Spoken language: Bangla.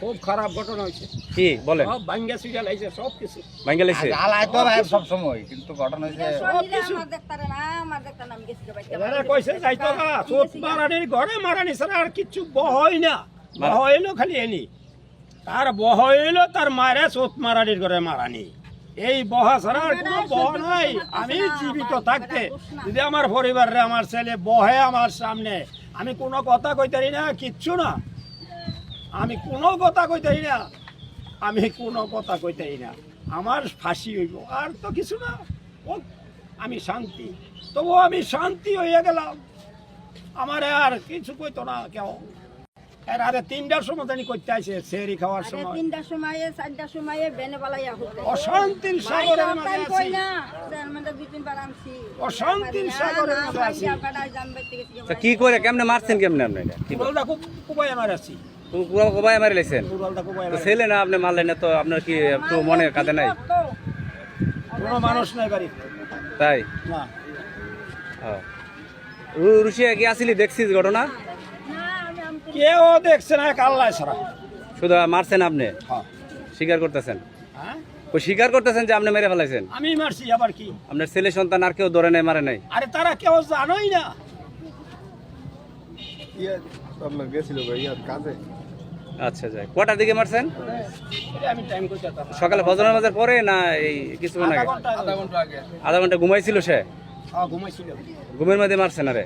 খুব খারাপ ঘটনা হয়েছে। কি? বলেন। সব ভাঙ্গা লাইছে সব কিছু। তো ভাই সব সময় কিন্তু ঘটনা হয়েছে এবারে কইছে যাইতো গা চোট মারানির ঘরে মারানি ছাড়া আর কিচ্ছু বহই না। বহইলো খালি এনি। তার বহইলো তার মারে চোট মারানির ঘরে মারানি। এই বহা ছাড়া আর কোনো বহ নাই। আমি জীবিত থাকতে যদি আমার পরিবারে আমার ছেলে বহে আমার সামনে আমি কোনো কথা কইতারি না কিচ্ছু না। আমি কোনো কথা কইতারি না। আমি কোনো কথা কইতারি না। আমার ফাঁসি হইব আর তো কিছু না। ও আমি শান্তি। তবু আমি শান্তি হইয়া গেলাম। আমারে আর কিছু কইতো না কেউ। এর তিনটার সময় জানি করতে আসে সেরি খাওয়ার সময়। তিনটার সময় চারটার সময় বেনে পালাইয়া হতে অশান্তির সাগরের মাঝে আছি। অশান্তির সাগরের মাঝে আছি। কি করে কেমনে মারছেন কেমনে আপনি এটা? কি উড়ালটা খুব কুবাই আমার আছি পুরো কবাই মারি লাইছেন তো ছেলে না আপনি মারলেন না তো আপনার কি একটু মনে কাঁদে নাই? কোনো মানুষ নাই বাড়ি তাই? না। হ্যাঁ। রুশিয়া কি আসিলি? দেখছিস ঘটনা? কেউ দেখছে না কাল্লায় ছাড়া। শুধু মারছেন আপনি? হ্যাঁ। স্বীকার করতেছেন? হ্যাঁ? ও স্বীকার করতেছেন যে আপনি মেরে ফেলাইছেন? আমি মারছি আবার কি? আপনার ছেলে সন্তান আর কেউ ধরে নাই মারে নাই? আরে তারা কেউ জানোই না। গেছিল ভাই কাজে? আচ্ছা যাই কটার দিকে মারছেন? সকালে ভজন নামাজের পরে না এই কিছুক্ষণ আগে? আধা ঘণ্টা ঘুমাইছিল সে? ঘুমের মধ্যে মারছেন আরে